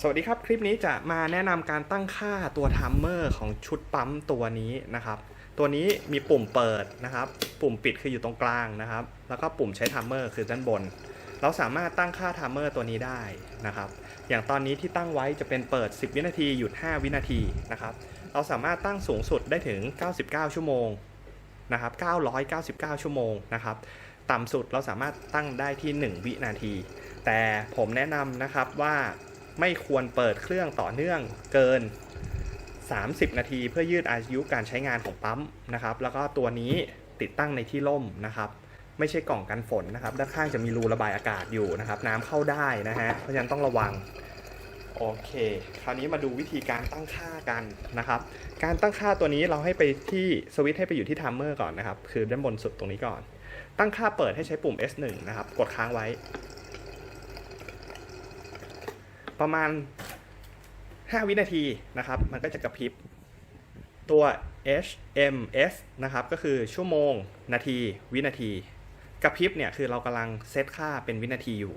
สวัสดีครับ คลิปนี้จะมาแนะนำการตั้งค่าตัวทัมเมอร์ของชุดปั๊มตัวนี้นะครับ ตัวนี้มีปุ่มเปิดนะครับ ปุ่มปิดคืออยู่ตรงกลางนะครับ แล้วก็ปุ่มใช้ทัมเมอร์คือด้านบน เราสามารถตั้งค่าทัมเมอร์ตัวนี้ได้นะครับ อย่างตอนนี้ที่ตั้งไว้จะเป็นเปิด 10 วินาทีหยุด 5 วินาทีนะครับ เราสามารถตั้งสูงสุดได้ถึง 99 ชั่วโมงนะครับ 999 ชั่วโมงนะครับต่ำสุดเราสามารถตั้งได้ที่ 1 วินาที แต่ผมแนะนำนะครับว่า ไม่ควรเปิดเครื่องต่อเนื่องเกิน 30 นาที เพื่อยืดอายุการใช้งานของปั๊มนะครับ แล้วก็ตัวนี้ติดตั้งในที่ร่มนะครับ ไม่ใช่กล่องกันฝนนะครับ ด้านข้างจะมีรูระบายอากาศอยู่นะครับ น้ำเข้าได้นะฮะ เพราะฉะนั้นต้องระวังโอเค คราวนี้มาดูวิธีการตั้งค่ากันนะครับ การตั้งค่าตัวนี้เราให้ไปที่สวิตช์ให้ไปอยู่ที่ทัมเมอร์ก่อนนะครับ คือด้านบนสุดตรงนี้ก่อน ตั้งค่าเปิดให้ใช้ปุ่ม S1 นะครับ กดค้างไว้ ประมาณ 5 วินาทีนะครับ มันก็จะกระพริบตัว HMS นะครับ ก็คือชั่วโมง นาที วินาที กระพริบเนี่ยคือเรากำลังเซตค่าเป็นวินาทีอยู่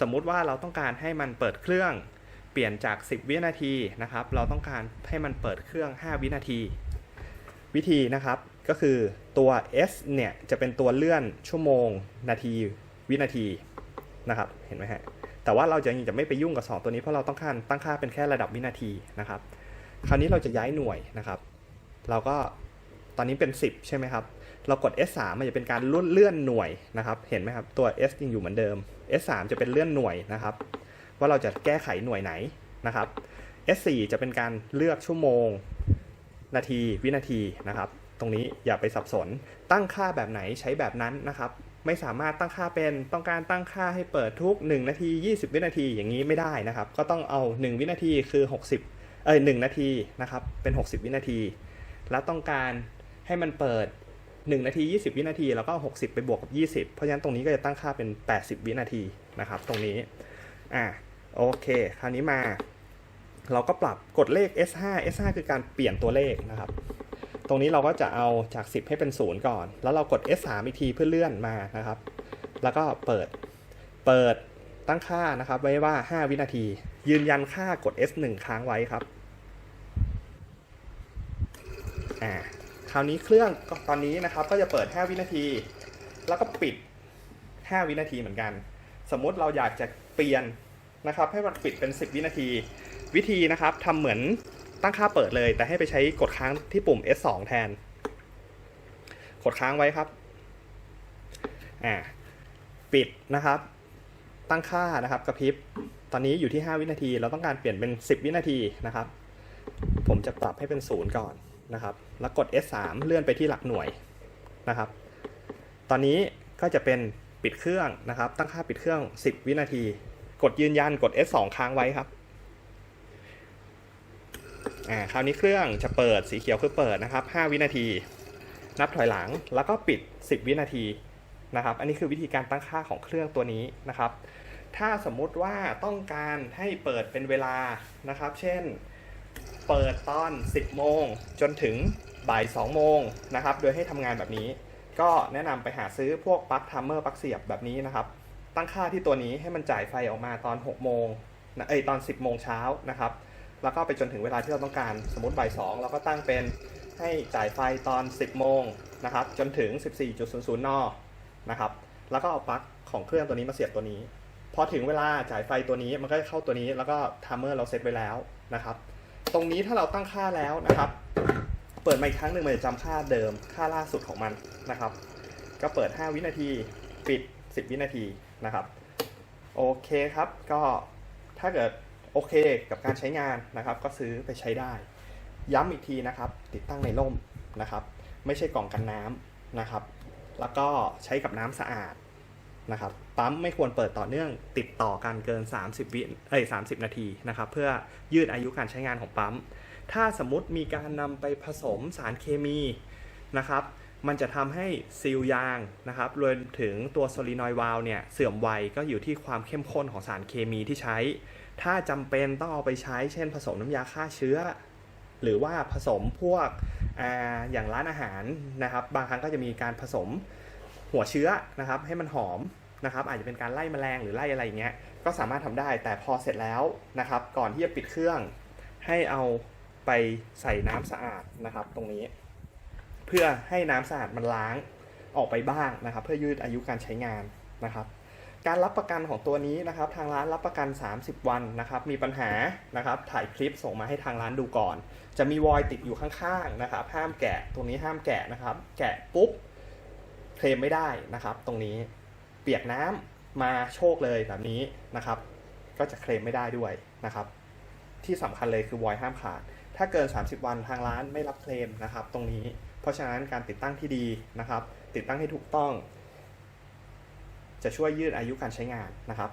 สมมุติว่าเราต้องการให้มันเปิดเครื่องเปลี่ยนจาก 10 วินาทีนะครับ เราต้องการให้มันเปิดเครื่อง 5 วินาที วิธีนะครับก็คือตัว S เนี่ยจะเป็นตัวเลื่อนชั่วโมง นาที วินาทีนะครับ เห็นไหมฮะ แต่ว่าเราจะยังจะไม่ไปยุ่งกับ 2 ตัวนี้เพราะเราต้องการตั้งค่าเป็นแค่ระดับวินาทีนะครับ คราวนี้เราจะย้ายหน่วยนะครับ เราก็ตอนนี้เป็น 10 ใช่ไหมครับ เรากด S3 มันจะเป็นการเลื่อนหน่วยนะครับ เห็นไหมครับ ตัว S ยังอยู่เหมือนเดิม S3 จะเป็นเลื่อนหน่วยนะครับ ว่าเราจะแก้ไขหน่วยไหนนะครับ S4 จะเป็นการเลือกชั่วโมง นาทีวินาทีนะครับ ตรงนี้อย่าไปสับสนตั้งค่าแบบไหนใช้แบบนั้นนะครับ ไม่สามารถตั้งค่าเป็นต้องการตั้งค่าให้เปิดทุก 1 นาที 20 วินาทีอย่างนี้ไม่ได้นะครับ ก็ต้องเอา 1 วินาทีคือ 60 เอ้ย1นาทีนะครับเป็น 60 วินาที แล้วต้องการให้มันเปิด 1 นาที 20 วินาที แล้วก็ 60 ไปบวกกับ 20 เพราะฉะนั้นตรงนี้ก็จะตั้งค่าเป็น 80 วินาทีนะครับ ตรงนี้อ่าโอเค คราวนี้มา เราก็ปรับกดเลข S5 S5 คือการเปลี่ยนตัวเลขนะครับ ตรงนี้เราก็จะเอาจาก 10 ให้เป็น 0 ก่อน แล้วเรากด S3 อีกทีเพื่อเลื่อนมานะครับ แล้วก็เปิด เปิดตั้งค่านะครับ ไว้ว่า 5 วินาที ยืนยันค่ากด S1 ค้างไว้ครับ อ่า คราวนี้เครื่องก็ตอนนี้นะครับ ก็จะเปิด 5 วินาที แล้วก็ปิด 5 วินาทีเหมือนกัน สมมุติเราอยากจะเปลี่ยนนะครับ ให้มันปิดเป็น 10 วินาที วิธีนะครับทำเหมือน ตั้งค่าเปิดเลย แต่ให้ไปใช้กดค้างที่ปุ่ม S2 แทน กดค้างไว้ครับ อ่า ปิดนะครับ ตั้งค่านะครับกระพริบ ตอนนี้อยู่ที่ 5 วินาที เราต้องการเปลี่ยนเป็น 10 วินาทีนะครับ ผมจะปรับให้เป็น0ก่อนนะครับ แล้วกด S3 เลื่อนไปที่หลักหน่วยนะครับ ตอนนี้ก็จะเป็นปิดเครื่องนะครับ ตั้งค่าปิดเครื่อง 10 วินาที กดยืนยัน กด S2 ค้างไว้ครับ อ่าคราวนี้เครื่องจะเปิดสีเขียวคือเปิดนะครับ 5 วินาที นับถอยหลังแล้วก็ปิด 10 วินาทีนะครับ อันนี้คือวิธีการตั้งค่าของเครื่องตัวนี้นะครับ ถ้าสมมุติว่าต้องการให้เปิดเป็นเวลานะครับ เช่น เปิดตอน 10 โมงจนถึงบ่าย2โมงนะครับ โดยให้ทำงานแบบนี้ ก็แนะนำไปหาซื้อพวกปลั๊กทัมเมอร์ปลั๊กเสียบแบบนี้นะครับ ตั้งค่าที่ตัวนี้ให้มันจ่ายไฟออกมาตอน 6 โมงเอ้ยตอน 10 โมงเช้านะครับ แล้วก็ไปจนถึงเวลาที่เราต้องการสมมติบ่าย2เราก็ตั้งเป็นให้จ่ายไฟตอน 10 โมงนะครับจนถึง 14.00 นนะครับแล้วก็เอาปลั๊กของเครื่องตัวนี้มาเสียบตัวนี้ พอถึงเวลาจ่ายไฟตัวนี้มันก็เข้าตัวนี้แล้วก็ทัมเมอร์เราเซตไว้แล้วนะครับ ตรงนี้ถ้าเราตั้งค่าแล้วนะครับ เปิดมาอีกครั้งหนึ่งมันจะจำค่าเดิมค่าล่าสุดของมันนะครับ ก็เปิด 5 วินาทีปิด 10 วินาทีนะครับ โอเคครับก็ถ้าเกิด โอเคกับการใช้งานนะครับ ก็ซื้อไปใช้ได้ ย้ำอีกทีนะครับ ติดตั้งในร่มนะครับ ไม่ใช่กล่องกันน้ำนะครับ แล้วก็ใช้กับน้ำสะอาดนะครับปั๊มไม่ควรเปิดต่อเนื่องติดต่อกันเกิน 30 วิเอ้ย30 นาทีนะครับ เพื่อยืดอายุการใช้งานของปั๊ม ถ้าสมมติมีการนำไปผสมสารเคมีนะครับ มันจะทำให้ซีลยางนะครับรวมถึงตัวโซลินอยด์วาลเนี่ยเสื่อมไวก็อยู่ที่ความเข้มข้นของสารเคมีที่ใช้ ถ้าจำเป็นต้องเอาไปใช้เช่นผสมน้ำยาฆ่าเชื้อ หรือว่าผสมพวกออย่างร้านอาหารนะครับ บางครั้งก็จะมีการผสมหัวเชื้อนะครับให้มันหอมนะครับอาจจะเป็นการไล่แมลงหรือไล่อะไรอย่างเงี้ยก็สามารถทำได้แต่พอเสร็จแล้วนะครับก่อนที่จะปิดเครื่องให้เอาไปใส่น้ำสะอาดนะครับตรงนี้ เพื่อให้น้ำสะอาดมันล้างออกไปบ้างนะครับ เพื่อยืดอายุการใช้งานนะครับ การรับประกันของตัวนี้นะครับ ทางร้านรับประกัน 30 วันนะครับ มีปัญหานะครับ ถ่ายคลิปส่งมาให้ทางร้านดูก่อน จะมีวอยติดอยู่ข้างๆนะครับ ห้ามแกะตรงนี้ห้ามแกะนะครับ แกะปุ๊บเคลมไม่ได้นะครับ ตรงนี้เปียกน้ำมาโชคเลยแบบนี้นะครับ ก็จะเคลมไม่ได้ด้วยนะครับ ที่สำคัญเลยคือวอยห้ามขาดถ้าเกิน 30 วันทางร้านไม่รับเคลมนะครับ ตรงนี้ เพราะฉะนั้นการติดตั้งที่ดีนะครับ ติดตั้งให้ถูกต้อง จะช่วยยืดอายุการใช้งานนะครับ